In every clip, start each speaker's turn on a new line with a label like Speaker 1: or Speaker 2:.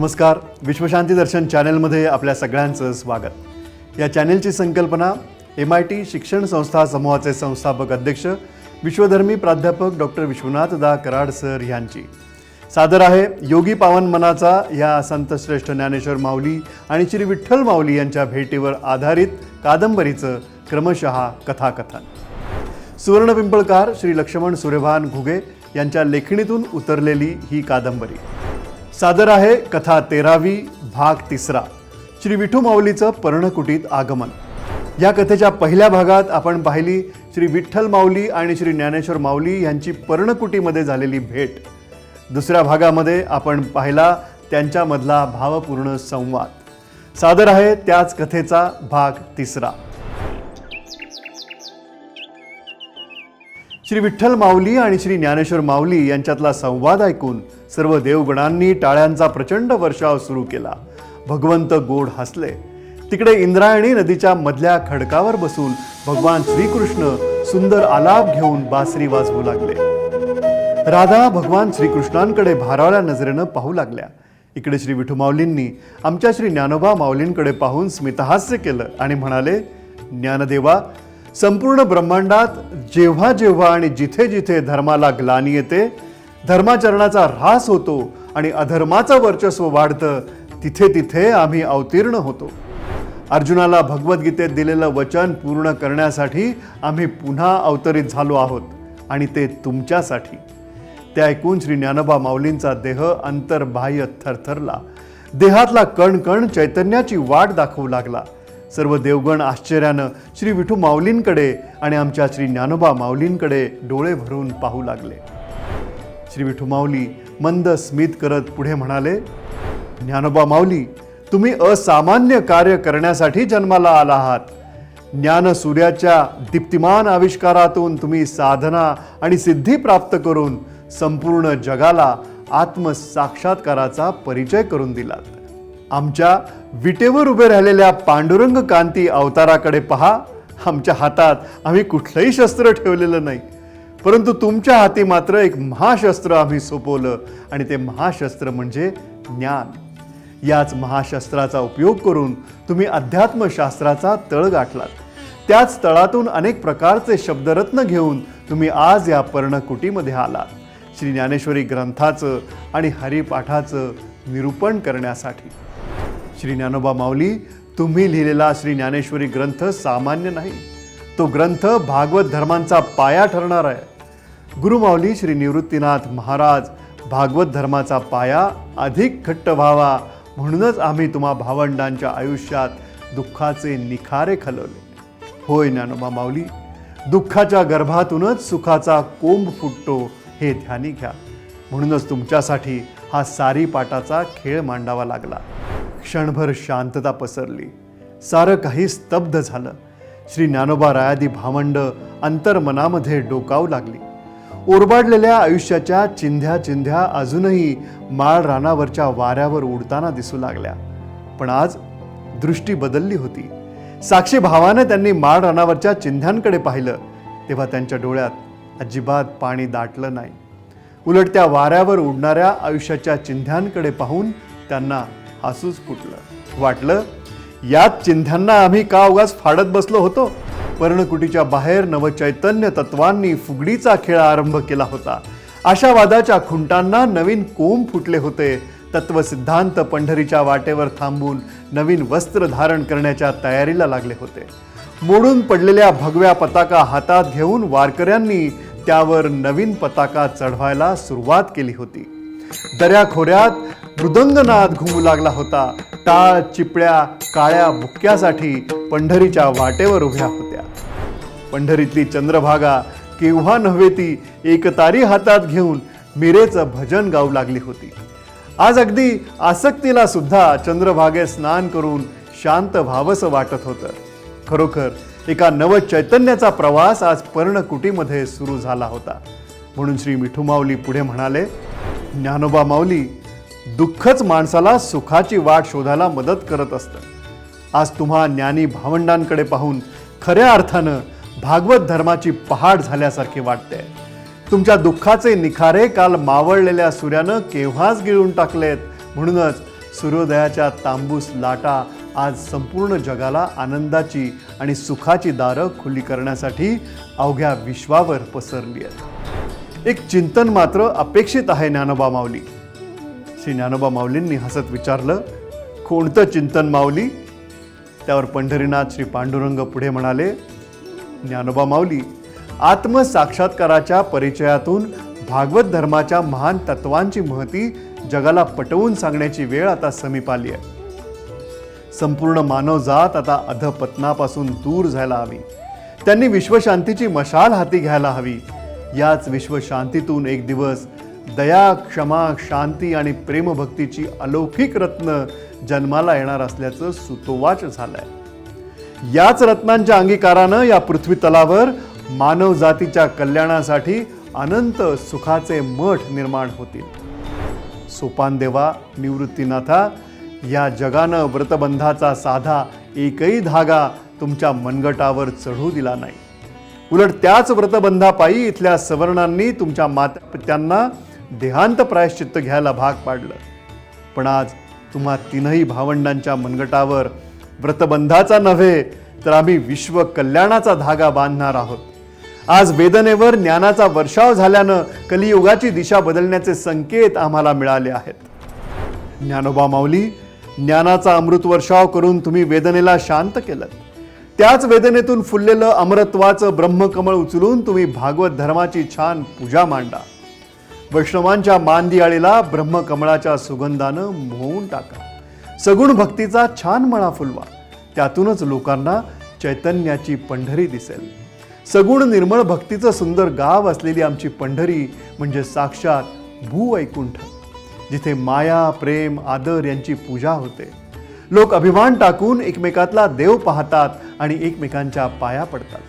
Speaker 1: नमस्कार. विश्वशांती दर्शन चॅनेलमध्ये आपल्या सगळ्यांचं स्वागत. या चॅनेलची संकल्पना एम आय टी शिक्षण संस्था समूहाचे संस्थापक अध्यक्ष विश्वधर्मी प्राध्यापक डॉक्टर विश्वनाथ दा कराड सर यांची. सादर आहे योगी पावन मनाचा या संतश्रेष्ठ ज्ञानेश्वर माऊली आणि श्री विठ्ठल माऊली यांच्या भेटीवर आधारित कादंबरीचं क्रमशः कथाकथन. सुवर्ण पिंपळकार श्री लक्ष्मण सूर्यभान घुगे यांच्या लेखणीतून उतरलेली ही कादंबरी. सादर आहे कथा तेरावी भाग तिसरा. श्री विठू माऊलीचं पर्णकुटीत आगमन. या कथेच्या पहिल्या भागात आपण पाहिली श्री विठ्ठल माऊली आणि श्री ज्ञानेश्वर माऊली यांची पर्णकुटीमध्ये झालेली भेट. दुसऱ्या भागामध्ये आपण पाहिला त्यांच्यामधला भावपूर्ण संवाद. सादर आहे त्याच कथेचा भाग तिसरा. श्री विठ्ठल माऊली आणि श्री ज्ञानेश्वर माऊली यांच्यातला संवाद ऐकून सर्व देवगणांनी टाळ्यांचा प्रचंड वर्षाव सुरू केला. भगवंत गोड हसले. तिकडे इंद्रायणी नदीच्या मधल्या खडकावर बसून भगवान श्रीकृष्ण सुंदर आलाप घेऊन बासरी वाजवू लागले. राधा भगवान श्रीकृष्णांकडे भारावल्या नजरेनं पाहू लागल्या. इकडे श्री विठू माऊलींनी आमच्या श्री ज्ञानोबा माऊलींकडे पाहून स्मितहास्य केलं आणि म्हणाले ज्ञानदेवा संपूर्ण ब्रह्मांडात जेव्हा जेव्हा आणि जिथे जिथे धर्माला ग्लानी येते धर्माचरणाचा ऱ्हास होतो आणि अधर्माचं वर्चस्व वाढतं तिथे तिथे आम्ही अवतीर्ण होतो. अर्जुनाला भगवद्गीतेत दिलेलं वचन पूर्ण करण्यासाठी आम्ही पुन्हा अवतरित झालो आहोत आणि ते तुमच्यासाठी. ते ऐकून श्री ज्ञानोबा माऊलींचा देह अंतर्बाह्य थरथरला. देहातला कण कण चैतन्याची वाट दाखवू लागला. सर्व देवगण आश्चर्यानं श्री विठू माऊलींकडे आणि आमच्या श्री ज्ञानोबा माऊलींकडे डोळे भरून पाहू लागले. श्री विठू माऊली मंद स्मित करत पुढे म्हणाले ज्ञानोबा माऊली तुम्ही असामान्य कार्य करण्यासाठी जन्माला आला आहात. ज्ञान सूर्याच्या दीप्तिमान आविष्कारातून तुम्ही साधना आणि सिद्धी प्राप्त करून संपूर्ण जगाला आत्मसाक्षात्काराचा परिचय करून दिलात. आमच्या विटेवर उभे राहिलेल्या पांडुरंग कांती अवताराकडे पहा. आमच्या हातात आम्ही कुठलंही शस्त्र ठेवलेलं नाही. परंतु तुमच्या हाती मात्र एक महाशस्त्र आम्ही सोपवलं. आणि ते महाशस्त्र म्हणजे ज्ञान. याच महाशस्त्राचा उपयोग करून तुम्ही अध्यात्मशास्त्राचा तळ गाठलात. त्याच तळातून अनेक प्रकारचे शब्दरत्न घेऊन तुम्ही आज या पर्णकुटीमध्ये आलात. श्री ज्ञानेश्वरी ग्रंथाचं आणि हरिपाठाचं निरूपण करण्यासाठी. श्री ज्ञानोबा माऊली तुम्ही लिहिलेला श्री ज्ञानेश्वरी ग्रंथ सामान्य नाही. तो ग्रंथ भागवत धर्मांचा पाया ठरणार आहे. गुरुमाऊली श्री निवृत्तीनाथ महाराज भागवत धर्माचा पाया अधिक घट्ट व्हावा म्हणूनच आम्ही तुम्हा भावंडांच्या आयुष्यात दुःखाचे निखारे खलवले. होय ज्ञानोबा माऊली दुःखाच्या गर्भातूनच सुखाचा कोंब फुटतो हे ध्यानी घ्या. म्हणूनच तुमच्यासाठी हा सारी पाटाचा खेळ मांडावा लागला. क्षणभर शांतता पसरली. सारं काही स्तब्ध झालं. श्री ज्ञानोबा रायादी भावंड अंतर्मनामध्ये डोकावू लागली. ओरबाडलेल्या आयुष्याच्या चिंध्या चिंध्या अजूनही माळ रानावरच्या वाऱ्यावर उडताना दिसू लागल्या. पण आज दृष्टी बदलली होती. साक्षी भावाने त्यांनी माळ रानावरच्या चिंध्यांकडे पाहिलं तेव्हा त्यांच्या डोळ्यात अजिबात पाणी दाटलं नाही. उलट त्या वाऱ्यावर उडणाऱ्या आयुष्याच्या चिंध्यांकडे पाहून त्यांना हसूच फुटलं. वाटलं याच चिंध्यांना आम्ही का उगाच फाडत बसलो होतो? पर्णकुटीच्या बाहेर नवचैतन्य तत्वांनी फुगडीचा खेळ आरंभ केला होता. अशा वादाच्या खुंटांना नवीन कोंब फुटले होते. तत्वसिद्धांत पंढरीच्या वाटेवर थांबून नवीन वस्त्र धारण करण्याच्या तयारीला लागले होते. मोडून पडलेल्या भगव्या पताका हातात घेऊन वारकऱ्यांनी त्यावर नवीन पताका चढवायला सुरुवात केली होती. दऱ्याखोऱ्यात मृदंगनाद घुमू लागला होता. टाळ चिपळ्या काळ्या बुक्क्यासाठी पंढरीच्या वाटेवर उभ्या होत्या. पंढरीतली चंद्रभागा केव्हा नव्हे ती एकतारी हातात घेऊन मिरेचं भजन गाऊ लागली होती. आज अगदी आसक्तीला सुद्धा चंद्रभागे स्नान करून शांत व्हावंसं वाटत होतं. खरोखर एका नव चैतन्याचा प्रवास आज पर्णकुटीमध्ये सुरू झाला होता. म्हणून श्री मिठू माऊली पुढे म्हणाले ज्ञानोबा माऊली दुःखच माणसाला सुखाची वाट शोधायला मदत करत असतं. आज तुम्हा ज्ञानी भावंडांकडे पाहून खऱ्या अर्थानं भागवत धर्माची पहाड झाल्यासारखी वाटते. तुमच्या दुःखाचे निखारे काल मावळलेल्या सूर्यानं केव्हाच गिळून टाकलेत? म्हणूनच सूर्योदयाच्या तांबूस लाटा आज संपूर्ण जगाला आनंदाची आणि सुखाची दारं खुली करण्यासाठी अवघ्या विश्वावर पसरली आहेत. एक चिंतन मात्र अपेक्षित आहे ज्ञानोबा माऊली. श्री ज्ञानोबा माऊलींनी हसत विचारलं कोणतं चिंतन माऊली? त्यावर पंढरीनाथ श्री पांडुरंग पुढे म्हणाले ज्ञानोबा माऊली आत्मसाक्षात्काराच्या परिचयातून भागवत धर्माच्या महान तत्वांची महती जगाला पटवून सांगण्याची वेळ आता समीप आली आहे. संपूर्ण मानवजात आता अधपतनापासून दूर जायला हवी. त्यांनी विश्वशांतीची मशाल हाती घ्यायला हवी. याच विश्वशांतीतून एक दिवस दया क्षमा शांती आणि प्रेमभक्तीची अलौकिक रत्न जन्माला येणार असल्याचं सुतोवाच झालंय. याच रत्नांच्या अंगीकारानं या पृथ्वी तलावर मानव जातीच्या कल्याणासाठी अनंत सुखाचे मठ निर्माण होतील. सोपानदेवा निवृत्तीनाथा या जगानं व्रतबंधाचा साधा एकही धागा तुमच्या मनगटावर चढू दिला नाही. उलट त्याच व्रतबंधापायी इथल्या सवर्णांनी तुमच्या मातापित्यांना देहांत प्रायश्चित्त घ्यायला भाग पाडलं. पण आज तुम्हा तीनही भावंडांच्या मनगटावर व्रतबंधाचा नव्हे तर आम्ही विश्व कल्याणाचा धागा बांधणार आहोत. आज वेदनेवर ज्ञानाचा वर्षाव झाल्यानं कलियुगाची दिशा बदलण्याचे संकेत आम्हाला मिळाले आहेत. ज्ञानोबा माऊली ज्ञानाचा अमृत वर्षाव करून तुम्ही वेदनेला शांत केलं त्याच वेदनेतून फुललेलं अमरत्वाचं ब्रह्मकमळ उचलून तुम्ही भागवत धर्माची छान पूजा मांडा. वैष्णवांच्या मानदियाळीला ब्रह्मकमळाच्या सुगंधानं मोहून टाका. सगुण भक्तीचा छान मळा फुलवा. त्यातूनच लोकांना चैतन्याची पंढरी दिसेल. सगुण निर्मळ भक्तीचं सुंदर गाव असलेली आमची पंढरी म्हणजे साक्षात भूवैकुंठ जिथे माया प्रेम आदर यांची पूजा होते. लोक अभिमान टाकून एकमेकातला देव पाहतात आणि एकमेकांच्या पाया पडतात.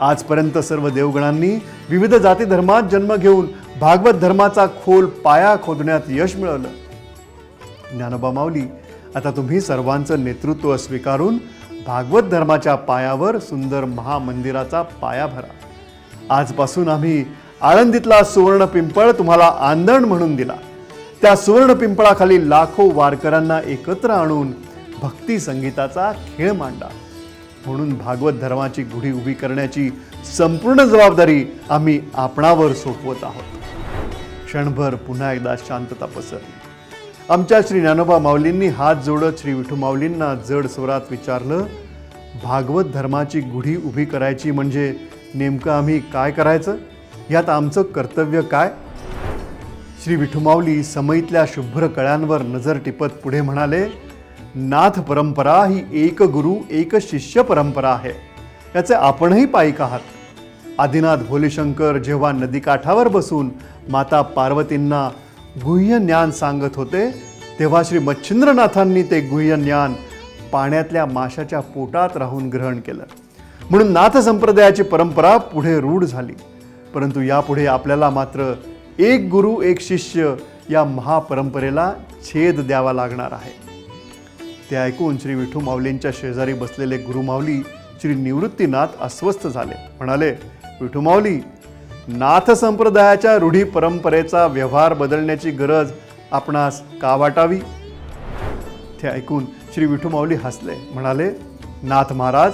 Speaker 1: आजपर्यंत सर्व देवगणांनी विविध जाती धर्मात जन्म घेऊन भागवत धर्माचा खोल पाया खोदण्यात यश मिळवलं. ज्ञानोबा माऊली. आता तुम्ही सर्वांचं नेतृत्व स्वीकारून भागवत धर्माच्या पायावर सुंदर महामंदिराचा पाया भरा. आजपासून आम्ही आळंदीतला सुवर्ण पिंपळ तुम्हाला आंदण म्हणून दिला. त्या सुवर्ण पिंपळाखाली लाखो वारकऱ्यांना एकत्र आणून भक्ती संगीताचा खेळ मांडा. म्हणून भागवत धर्माची गुढी उभी करण्याची संपूर्ण जबाबदारी आम्ही आपणावर सोपवत आहोत. क्षणभर पुन्हा एकदा शांतता पसरली. आमच्या श्री ज्ञानोबा माऊलींनी हात जोडत श्री विठू माऊलींना जड स्वरात विचारलं भागवत धर्माची गुढी उभी करायची म्हणजे नेमकं आम्ही काय करायचं? यात आमचं कर्तव्य काय? श्री विठुमाऊली समईतल्या शुभ्र कळ्यांवर नजर टिपत पुढे म्हणाले नाथ परंपरा ही एक गुरु एक शिष्य परंपरा आहे. याचे आपणही पायिक आहात. आदिनाथ भोलेशंकर जेव्हा नदीकाठावर बसून माता पार्वतींना गुह्य ज्ञान सांगत होते तेव्हा श्री मच्छिंद्रनाथांनी ते गुह्य ज्ञान पाण्यातल्या माशाच्या पोटात राहून ग्रहण केलं. म्हणून नाथ संप्रदायाची परंपरा पुढे रूढ झाली. परंतु यापुढे आपल्याला मात्र एक गुरु एक शिष्य या महापरंपरेला छेद द्यावा लागणार आहे. ते ऐकून श्री विठू माऊलींच्या शेजारी बसलेले गुरुमाऊली श्री निवृत्तीनाथ अस्वस्थ झाले. म्हणाले विठू माऊली नाथ संप्रदायाच्या रूढी परंपरेचा व्यवहार बदलण्याची गरज आपणास का वाटावी? ते ऐकून श्री विठुमाऊली हसले. म्हणाले नाथ महाराज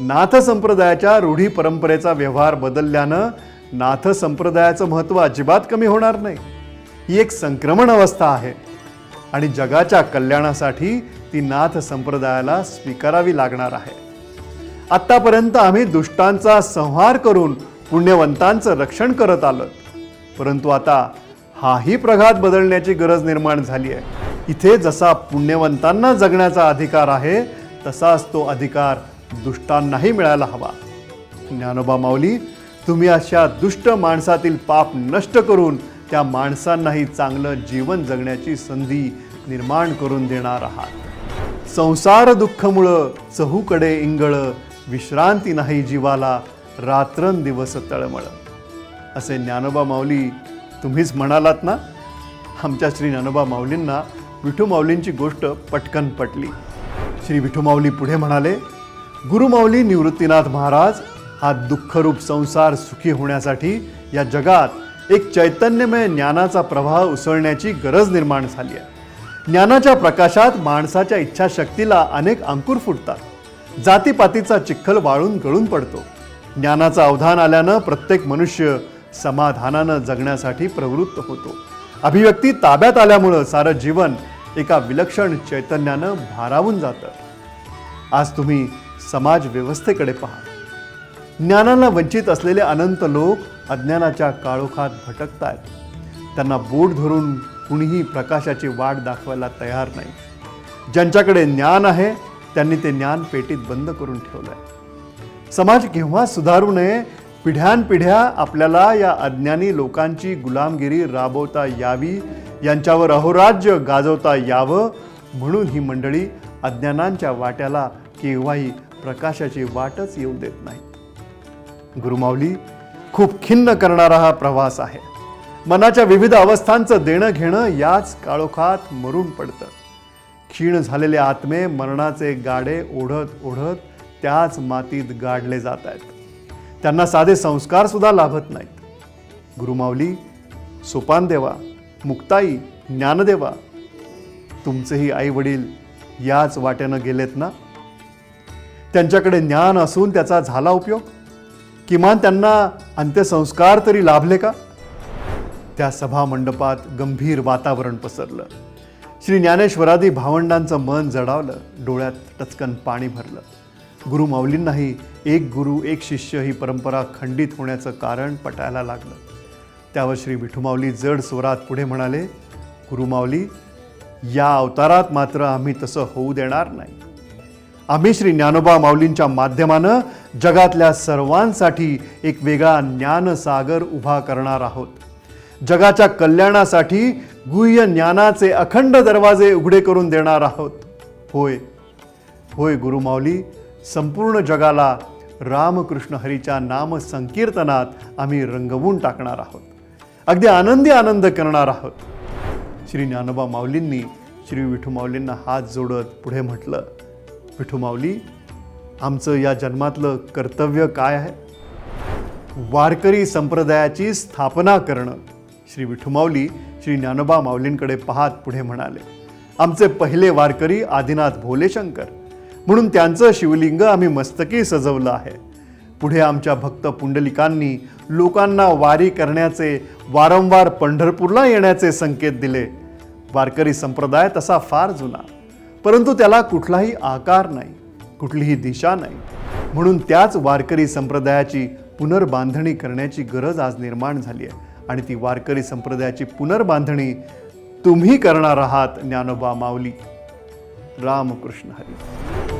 Speaker 1: नाथ संप्रदायाच्या रूढी परंपरेचा व्यवहार बदलल्यानं नाथ संप्रदायाचं महत्त्व अजिबात कमी होणार नाही. ही एक संक्रमण अवस्था आहे आणि जगाच्या कल्याणासाठी ती नाथ संप्रदायाला स्वीकारावी लागणार आहे. आत्तापर्यंत आम्ही दुष्टांचा संहार करून पुण्यवंतांचं रक्षण करत आलं. परंतु आता हाही प्रघात बदलण्याची गरज निर्माण झाली आहे. इथे जसा पुण्यवंतांना जगण्याचा अधिकार आहे तसाच तो अधिकार दुष्टांनाही मिळायला हवा. ज्ञानोबा माऊली तुम्ही अशा दुष्ट माणसातील पाप नष्ट करून त्या माणसांनाही चांगलं जीवन जगण्याची संधी निर्माण करून देणार आहात. संसार दुःखमुळं चहूकडे इंगळ विश्रांती नाही जीवाला रात्रंदिवस तळमळ. असे ज्ञानोबा माऊली तुम्हीच म्हणालात ना? आमच्या श्री ज्ञानोबा माऊलींना विठू माऊलींची गोष्ट पटकन पटली. श्री विठू माऊली पुढे म्हणाले गुरुमाऊली निवृत्तीनाथ महाराज हा दुःखरूप संसार सुखी होण्यासाठी या जगात एक चैतन्यमय ज्ञानाचा प्रवाह उसळण्याची गरज निर्माण झाली आहे. ज्ञानाच्या प्रकाशात माणसाच्या इच्छाशक्तीला अनेक अंकुर फुटतात. जातीपातीचा चिखल वाळून गळून पडतो. ज्ञानाचं अवधान आल्यानं प्रत्येक मनुष्य समाधानानं जगण्यासाठी प्रवृत्त होतो. अभिव्यक्ती ताब्यात आल्यामुळं सारं जीवन एका विलक्षण चैतन्यानं भारावून जातं. आज तुम्ही समाज व्यवस्थेकडे पहा. ज्ञानाला वंचित असलेले अनंत लोक अज्ञानाच्या काळोखात भटकतायत. त्यांना बोट धरून कुणीही प्रकाशाची वाट दाखवायला तयार नाही. ज्यांच्याकडे ज्ञान आहे त्यांनी ते ज्ञान पेटीत बंद करून ठेवलं आहे समाज केव्हा सुधारू नये? पिढ्यानपिढ्या आपल्याला या अज्ञानी लोकांची गुलामगिरी राबवता यावी यांच्यावर अहोराज्य गाजवता यावं? म्हणून ही मंडळी अज्ञानांच्या वाट्याला केव्हाही प्रकाशाची वाटच येऊ देत नाही. गुरुमाऊली खूप खिन्न करणारा हा प्रवास आहे. मनाच्या विविध अवस्थांचं देणं घेणं याच काळोखात मरून पडतं. क्षीण झालेले आत्मे मरणाचे गाडे ओढत ओढत त्याच मातीत गाडले जात आहेत. त्यांना साधे संस्कार सुद्धा लाभत नाहीत. गुरुमावली सोपान देवा मुक्ताई ज्ञानदेवा तुमचेही आई वडील याच वाट्यानं गेलेत ना? त्यांच्याकडे ज्ञान असून त्याचा झाला उपयोग? किमान त्यांना अंत्यसंस्कार तरी लाभले का? त्या सभा मंडपात गंभीर वातावरण पसरलं. श्री ज्ञानेश्वरादी भावंडांचं मन जडावलं डोळ्यात टचकन पाणी भरलं. गुरु माऊलींनाही एक गुरु एक शिष्य ही परंपरा खंडित होण्याचं कारण पटायला लागलं. त्यावर श्री विठुमाऊली जड स्वरात पुढे म्हणाले गुरुमाऊली या अवतारात मात्र आम्ही तसं होऊ देणार नाही. आम्ही श्री ज्ञानोबा माऊलींच्या माध्यमानं जगातल्या सर्वांसाठी एक वेगळा ज्ञानसागर उभा करणार आहोत. जगाच्या कल्याणासाठी गुह्य ज्ञानाचे अखंड दरवाजे उघडे करून देणार आहोत. होय होय गुरुमाऊली संपूर्ण जगाला रामकृष्ण हरीच्या नाम संकीर्तनात आम्ही रंगवून टाकणार आहोत. अगदी आनंदी आनंद करणार आहोत. श्री ज्ञानोबा माऊलींनी श्री विठू माऊलींना हात जोडत पुढे म्हटलं विठू माऊली आमचं या जन्मातलं कर्तव्य काय आहे? वारकरी संप्रदायाची स्थापना करणं. श्री विठुमाऊली श्री ज्ञानोबा माऊलींकडे पाहत पुढे म्हणाले आमचे पहिले वारकरी आदिनाथ भोलेशंकर म्हणून त्यांचं शिवलिंग आम्ही मस्तकी सजवलं आहे. पुढे आमच्या भक्त पुंडलिकांनी लोकांना वारी करण्याचे वारंवार पंढरपूरला येण्याचे संकेत दिले. वारकरी संप्रदाय तसा फार जुना. परंतु त्याला कुठलाही आकार नाही कुठलीही दिशा नाही. म्हणून त्याच वारकरी संप्रदायाची पुनर्बांधणी करण्याची गरज आज निर्माण झाली आहे. आणि ती वारकरी संप्रदायाची पुनर्बांधणी तुम्ही करणार आहात ज्ञानोबा माऊली. रामकृष्ण हरी.